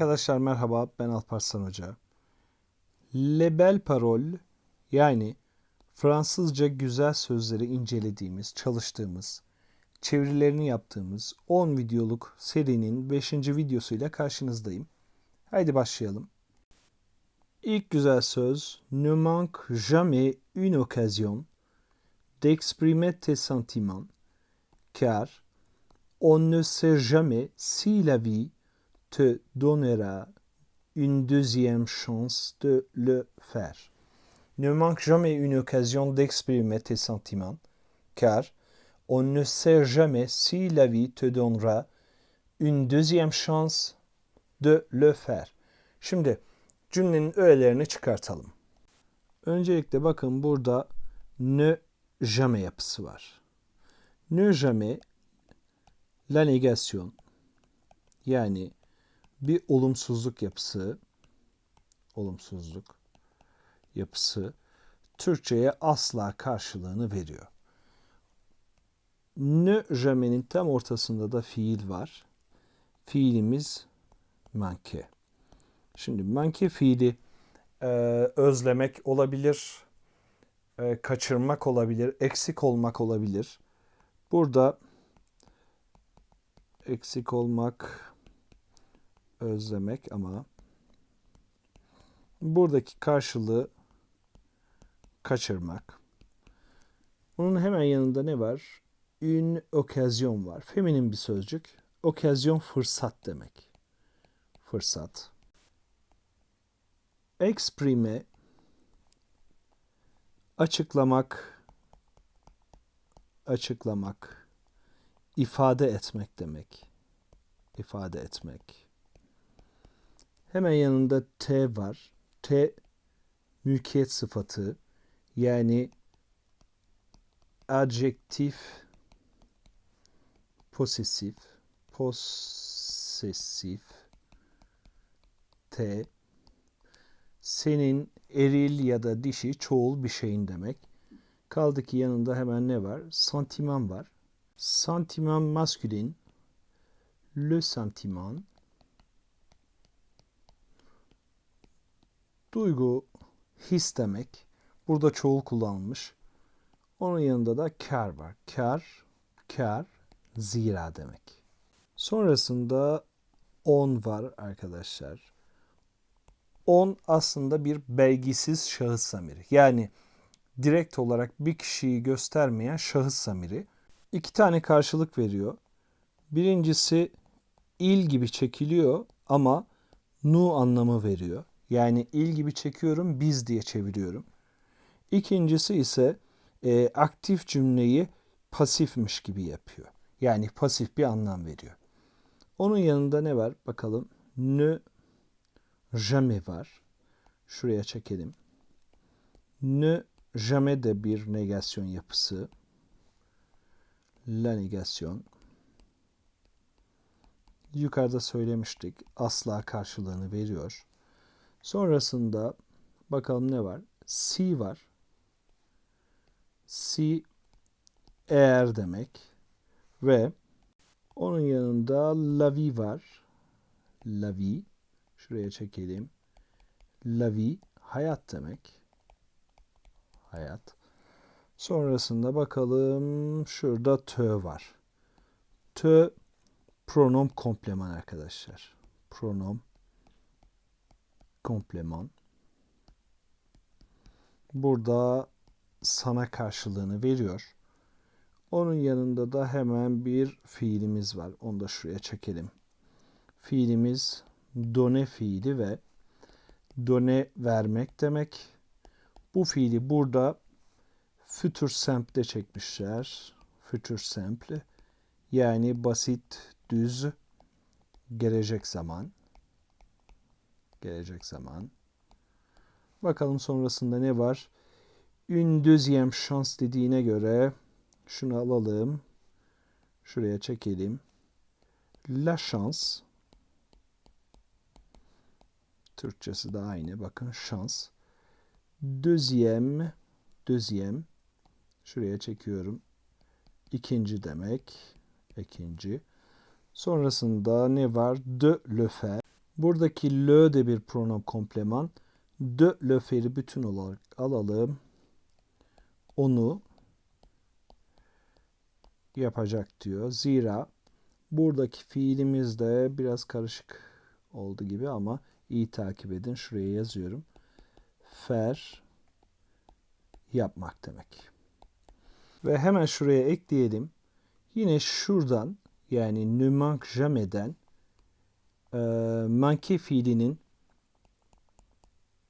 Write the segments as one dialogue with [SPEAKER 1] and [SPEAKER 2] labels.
[SPEAKER 1] Arkadaşlar merhaba ben Alparslan Hoca. Le Belle Parole yani Fransızca güzel sözleri incelediğimiz, çalıştığımız, çevirilerini yaptığımız 10 videoluk serinin 5. videosuyla karşınızdayım. Haydi başlayalım. İlk güzel söz Ne manque jamais une occasion d'exprimer tes sentiments car on ne sait jamais si la vie te donnera une deuxième chance de le faire. Ne manque jamais une occasion d'exprimer tes sentiments, car on ne sait jamais si la vie te donnera une deuxième chance de le faire. Şimdi cümlenin öğelerini çıkartalım. Öncelikle bakın burada ne jamais yapısı var. Ne jamais la negation yani bir olumsuzluk yapısı olumsuzluk yapısı Türkçe'ye asla karşılığını veriyor. Ne jamen'in tam ortasında da fiil var. Fiilimiz manke. Şimdi manke fiili e, özlemek olabilir, e, kaçırmak olabilir, eksik olmak olabilir. Burada eksik olmak, özlemek ama buradaki karşılığı kaçırmak. Bunun hemen yanında ne var? Une occasion var. Feminin bir sözcük. Occasion fırsat demek. Fırsat. Exprime açıklamak açıklamak ifade etmek demek. İfade etmek. Hemen yanında T var. T mülkiyet sıfatı yani adjektif posesif posesif T senin eril ya da dişi çoğul bir şeyin demek. Kaldı ki yanında hemen ne var? Sentiman var. Sentiman maskülin le sentiment Duygu, his demek. Burada çoğul kullanılmış. Onun yanında da kar var. Kar, kar, zira demek. Sonrasında on var arkadaşlar. On aslında bir belgisiz şahıs zamiri. Yani direkt olarak bir kişiyi göstermeyen şahıs zamiri. İki tane karşılık veriyor. Birincisi il gibi çekiliyor ama nu anlamı veriyor. Yani il gibi çekiyorum, biz diye çeviriyorum. İkincisi ise e, aktif cümleyi pasifmiş gibi yapıyor. Yani pasif bir anlam veriyor. Onun yanında ne var? Bakalım. Ne jamais var. Şuraya çekelim. Ne jamais de bir negasyon yapısı. La negasyon. Yukarıda söylemiştik. Asla karşılığını veriyor. Sonrasında bakalım ne var? Si var. Si eğer demek ve onun yanında la vie var. La vie. Şuraya çekelim. La vie hayat demek. Hayat. Sonrasında bakalım şurada tö var. Tö pronom kompleman arkadaşlar. Pronom kompleman. Burada sana karşılığını veriyor. Onun yanında da hemen bir fiilimiz var. Onu da şuraya çekelim. Fiilimiz done fiili ve done vermek demek. Bu fiili burada future simple çekmişler. Future simple yani basit, düz, gelecek zaman gelecek zaman. Bakalım sonrasında ne var? Une deuxième chance dediğine göre şunu alalım. Şuraya çekelim. La chance. Türkçesi de aynı. Bakın şans. Deuxième. Deuxième. Şuraya çekiyorum. İkinci demek. İkinci. Sonrasında ne var? De le Buradaki le de bir pronom kompleman. De le feri bütün olarak alalım. Onu yapacak diyor. Zira buradaki fiilimiz de biraz karışık oldu gibi ama iyi takip edin. Şuraya yazıyorum. Fer yapmak demek. Ve hemen şuraya ekleyelim. Yine şuradan yani ne manque e, manke fiilinin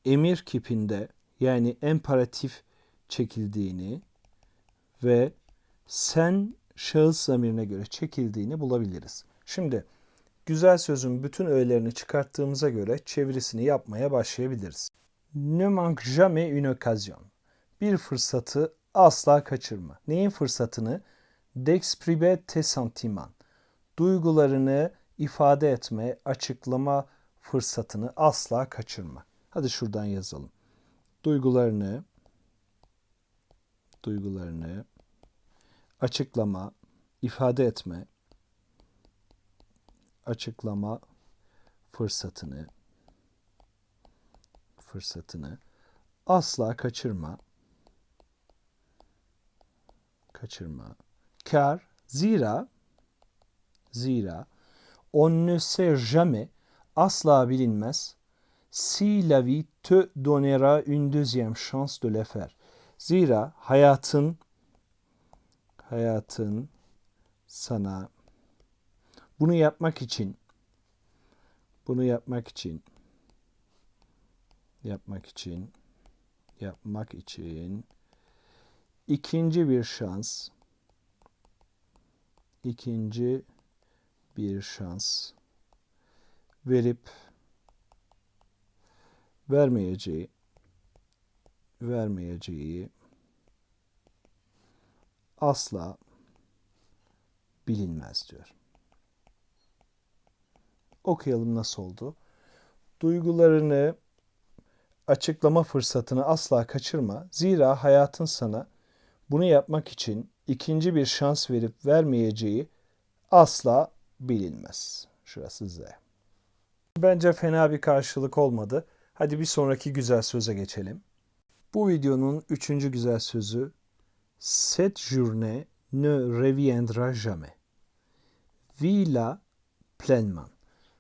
[SPEAKER 1] emir kipinde yani emperatif çekildiğini ve sen şahıs zamirine göre çekildiğini bulabiliriz. Şimdi güzel sözün bütün öğelerini çıkarttığımıza göre çevirisini yapmaya başlayabiliriz. Ne manque jamais une occasion. Bir fırsatı asla kaçırma. Neyin fırsatını? D'exprimer tes sentiments. Duygularını ifade etme, açıklama fırsatını asla kaçırma. Hadi şuradan yazalım. Duygularını duygularını açıklama, ifade etme, açıklama fırsatını fırsatını asla kaçırma. Kaçırma. Kar zira zira on ne sait jamais asla bilinmez si la vie te donnera une deuxième chance de le faire. Zira hayatın hayatın sana bunu yapmak için bunu yapmak için yapmak için yapmak için ikinci bir şans ikinci bir şans verip vermeyeceği vermeyeceği asla bilinmez diyor. Okuyalım nasıl oldu. Duygularını açıklama fırsatını asla kaçırma. Zira hayatın sana bunu yapmak için ikinci bir şans verip vermeyeceği asla bilinmez. Şurası Z. Bence fena bir karşılık olmadı. Hadi bir sonraki güzel söze geçelim. Bu videonun üçüncü güzel sözü Cette journée ne reviendra jamais. Vis-la pleinement.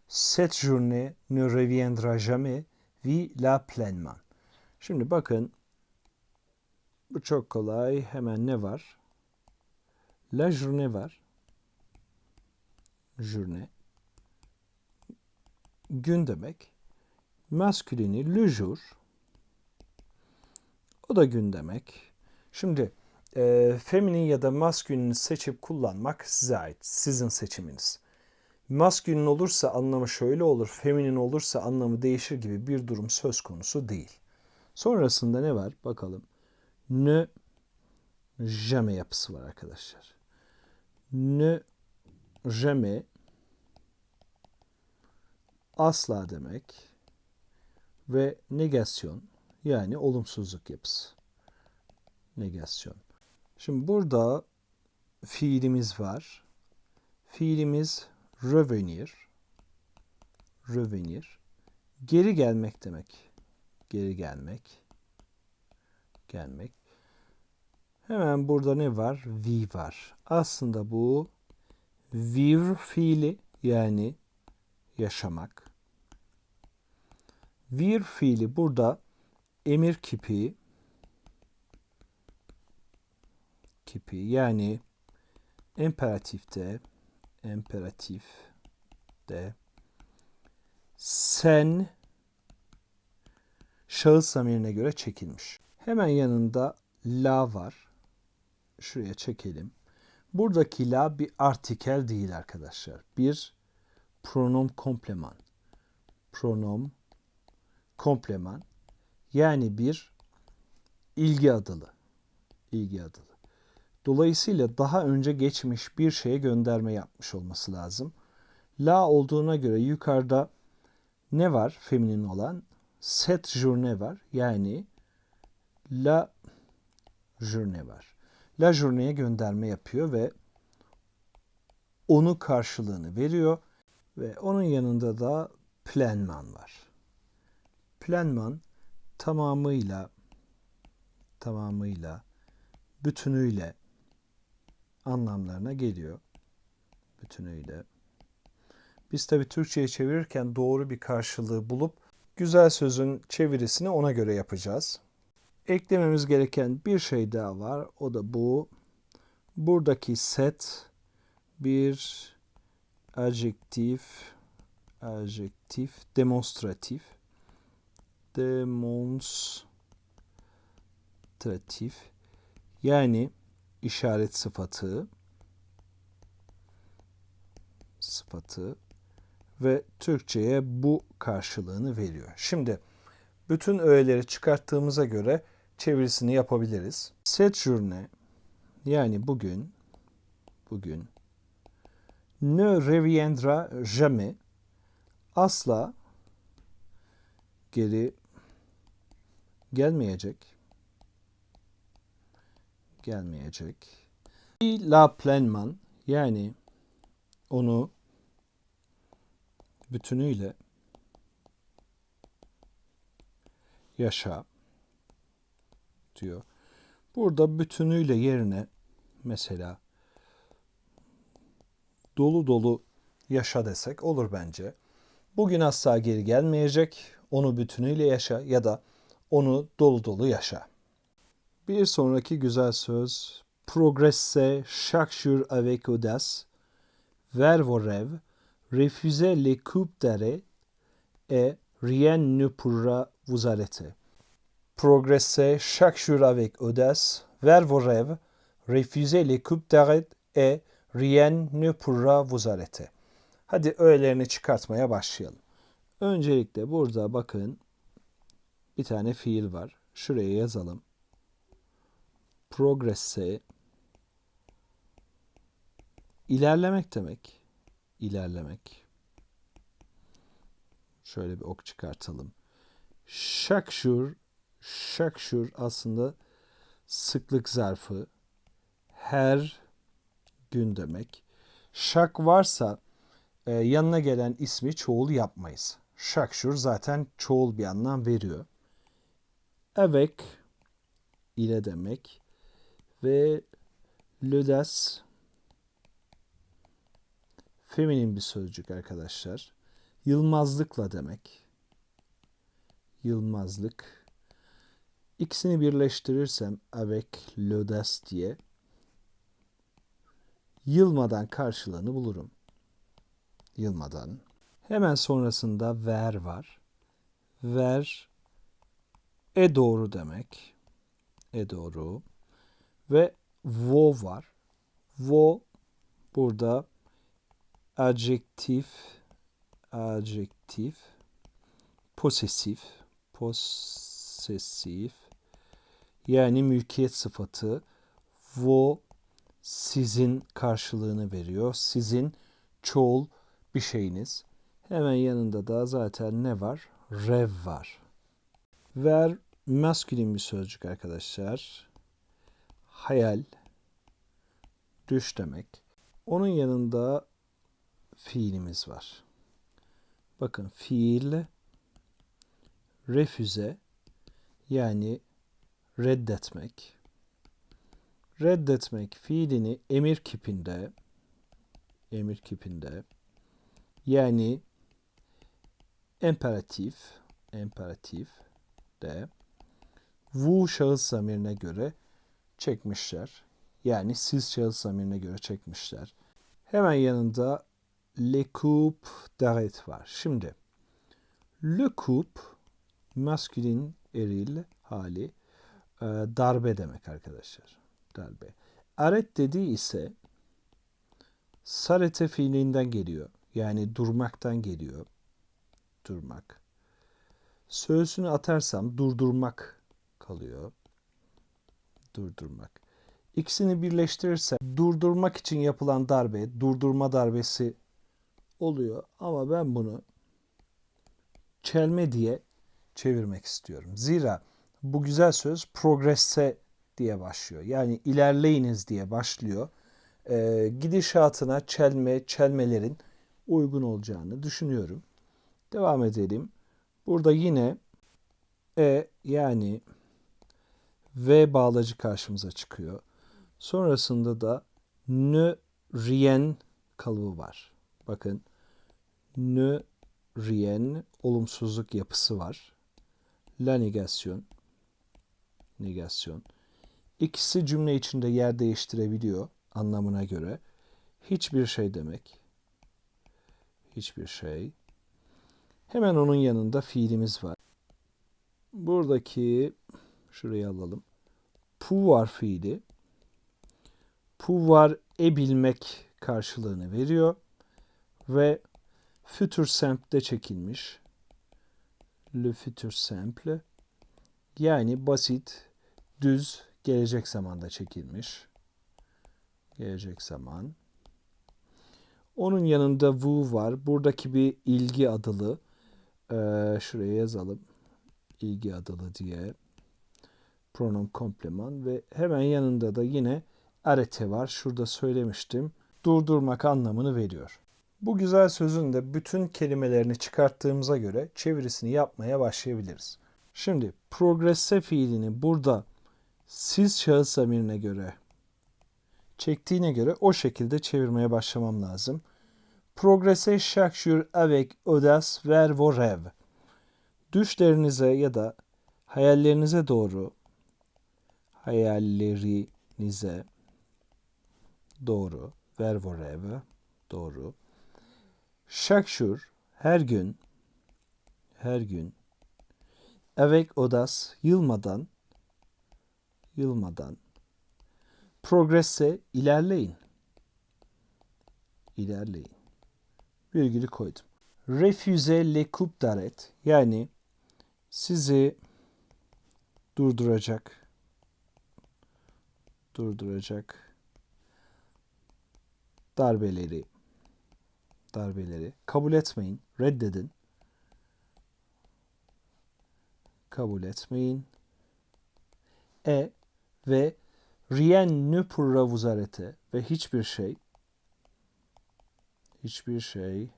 [SPEAKER 1] Cette journée ne reviendra jamais. Vis-la pleinement. Şimdi bakın bu çok kolay. Hemen ne var? La journée var. Journée. Gün demek. Maskülini le jour. O da gün demek. Şimdi e, feminin ya da maskülini seçip kullanmak size ait. Sizin seçiminiz. Maskülin olursa anlamı şöyle olur, feminin olursa anlamı değişir gibi bir durum söz konusu değil. Sonrasında ne var? Bakalım. Ne jamais yapısı var arkadaşlar. Ne jamais asla demek ve negasyon yani olumsuzluk yapısı. Negasyon. Şimdi burada fiilimiz var. Fiilimiz revenir. Revenir. Geri gelmek demek. Geri gelmek. Gelmek. Hemen burada ne var? Vi var. Aslında bu vivre fiili yani yaşamak. Vir fiili burada emir kipi kipi yani imperatifte imperatif de sen şahıs zamirine göre çekilmiş. Hemen yanında la var. Şuraya çekelim. Buradaki la bir artikel değil arkadaşlar. Bir pronom kompleman. Pronom kompleman. Yani bir ilgi adılı. İlgi adılı. Dolayısıyla daha önce geçmiş bir şeye gönderme yapmış olması lazım. La olduğuna göre yukarıda ne var feminin olan? Set journée var. Yani la journée var. La journée'ye gönderme yapıyor ve onu karşılığını veriyor ve onun yanında da plenman var. Plenman tamamıyla tamamıyla bütünüyle anlamlarına geliyor. Bütünüyle. Biz tabi Türkçe'ye çevirirken doğru bir karşılığı bulup güzel sözün çevirisini ona göre yapacağız. Eklememiz gereken bir şey daha var. O da bu. Buradaki set bir adjektif adjektif demonstratif demonstratif yani işaret sıfatı sıfatı ve Türkçe'ye bu karşılığını veriyor. Şimdi bütün öğeleri çıkarttığımıza göre çevirisini yapabiliriz. Cette journée yani bugün bugün ne reviendra jamais asla geri gelmeyecek gelmeyecek. La pleinement yani onu bütünüyle yaşa diyor. Burada bütünüyle yerine mesela dolu dolu yaşa desek olur bence. Bugün asla geri gelmeyecek, onu bütünüyle yaşa ya da onu dolu dolu yaşa. Bir sonraki güzel söz progresser chaque jour avec audace, vers vos rêves, refusez les coupes d'arrêt et rien ne pourra vous arrêter. Progressez chaque jour avec audace vers vos rêves, refusez les coupes d'arrêt et rien ne pourra vous arrêter. Hadi öğelerini çıkartmaya başlayalım. Öncelikle burada bakın bir tane fiil var. Şuraya yazalım. Progresse ilerlemek demek. İlerlemek. Şöyle bir ok çıkartalım. Şakşur, şakşur aslında sıklık zarfı. Her gün demek. Şak varsa e, yanına gelen ismi çoğul yapmayız. Şakşur zaten çoğul bir anlam veriyor. Avec ile demek ve lödes feminin bir sözcük arkadaşlar. Yılmazlıkla demek. Yılmazlık. İkisini birleştirirsem avec l'audace diye yılmadan karşılığını bulurum. Yılmadan. Hemen sonrasında ver var. Ver e doğru demek. E doğru. Ve vo var. Vo burada adjektif adjektif posesif posesif yani mülkiyet sıfatı vo sizin karşılığını veriyor. Sizin çoğul bir şeyiniz. Hemen yanında da zaten ne var? Rev var. Ver maskülin bir sözcük arkadaşlar. Hayal, düş demek. Onun yanında fiilimiz var. Bakın fiil refüze yani reddetmek. Reddetmek fiilini emir kipinde emir kipinde yani imperatif imperatif de vu şahıs zamirine göre çekmişler. Yani siz şahıs zamirine göre çekmişler. Hemen yanında le coupe d'arrêt var. Şimdi le coupe maskülin eril hali e, darbe demek arkadaşlar. Darbe. Aret dediği ise sarete fiilinden geliyor. Yani durmaktan geliyor. Durmak. Söğüsünü atarsam durdurmak kalıyor. Durdurmak. İkisini birleştirirsem durdurmak için yapılan darbe, durdurma darbesi oluyor. Ama ben bunu çelme diye çevirmek istiyorum. Zira bu güzel söz progresse diye başlıyor. Yani ilerleyiniz diye başlıyor. Ee, gidişatına çelme, çelmelerin uygun olacağını düşünüyorum. Devam edelim. Burada yine e yani v bağlacı karşımıza çıkıyor. Sonrasında da ne rien kalıbı var. Bakın ne rien olumsuzluk yapısı var. La negasyon negasyon. İkisi cümle içinde yer değiştirebiliyor anlamına göre. Hiçbir şey demek. Hiçbir şey. Hemen onun yanında fiilimiz var. Buradaki şurayı alalım. Pouvoir fiili. Pouvoir e bilmek karşılığını veriyor ve futur simple çekilmiş. Le futur simple yani basit, düz, gelecek zamanda çekilmiş. Gelecek zaman. Onun yanında vous var. Buradaki bir ilgi adılı. Ee, şuraya yazalım. İlgi adılı diye. Pronom kompleman ve hemen yanında da yine arete var. Şurada söylemiştim. Durdurmak anlamını veriyor. Bu güzel sözün de bütün kelimelerini çıkarttığımıza göre çevirisini yapmaya başlayabiliriz. Şimdi progresse fiilini burada siz şahıs zamirine göre çektiğine göre o şekilde çevirmeye başlamam lazım. Progressez chaque jour avec audace vers vos. Düşlerinize ya da hayallerinize doğru hayallerinize doğru vers vos doğru. Jour her gün her gün avec audace yılmadan yılmadan progresse ilerleyin. İlerleyin. Virgülü koydum. Refuze le coup d'arrêt yani sizi durduracak durduracak darbeleri darbeleri kabul etmeyin, reddedin. Kabul etmeyin. E ve rien ne pourra vous arrêter ve hiçbir şey hiçbir şey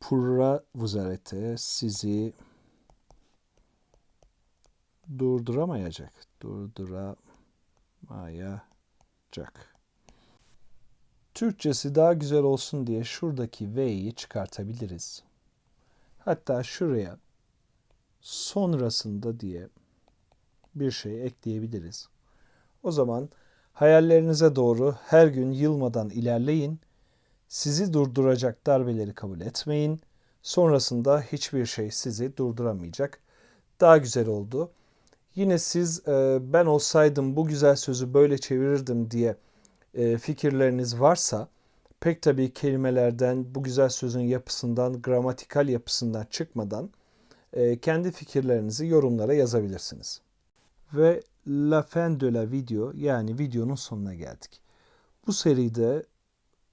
[SPEAKER 1] pourra vous arrêter sizi durduramayacak. Durduramayacak. Türkçesi daha güzel olsun diye şuradaki V'yi çıkartabiliriz. Hatta şuraya sonrasında diye bir şey ekleyebiliriz. O zaman hayallerinize doğru her gün yılmadan ilerleyin. Sizi durduracak darbeleri kabul etmeyin. Sonrasında hiçbir şey sizi durduramayacak. Daha güzel oldu. Yine siz e, ben olsaydım bu güzel sözü böyle çevirirdim diye e, fikirleriniz varsa pek tabii kelimelerden, bu güzel sözün yapısından, gramatikal yapısından çıkmadan e, kendi fikirlerinizi yorumlara yazabilirsiniz. Ve la fin de la video yani videonun sonuna geldik. Bu seride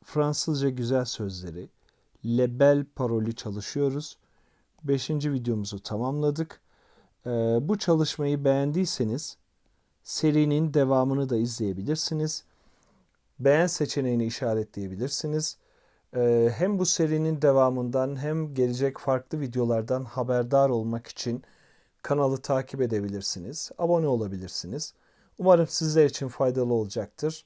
[SPEAKER 1] Fransızca güzel sözleri, le bel parolü çalışıyoruz. Beşinci videomuzu tamamladık. Ee, bu çalışmayı beğendiyseniz serinin devamını da izleyebilirsiniz. Beğen seçeneğini işaretleyebilirsiniz. Ee, hem bu serinin devamından hem gelecek farklı videolardan haberdar olmak için kanalı takip edebilirsiniz. Abone olabilirsiniz. Umarım sizler için faydalı olacaktır.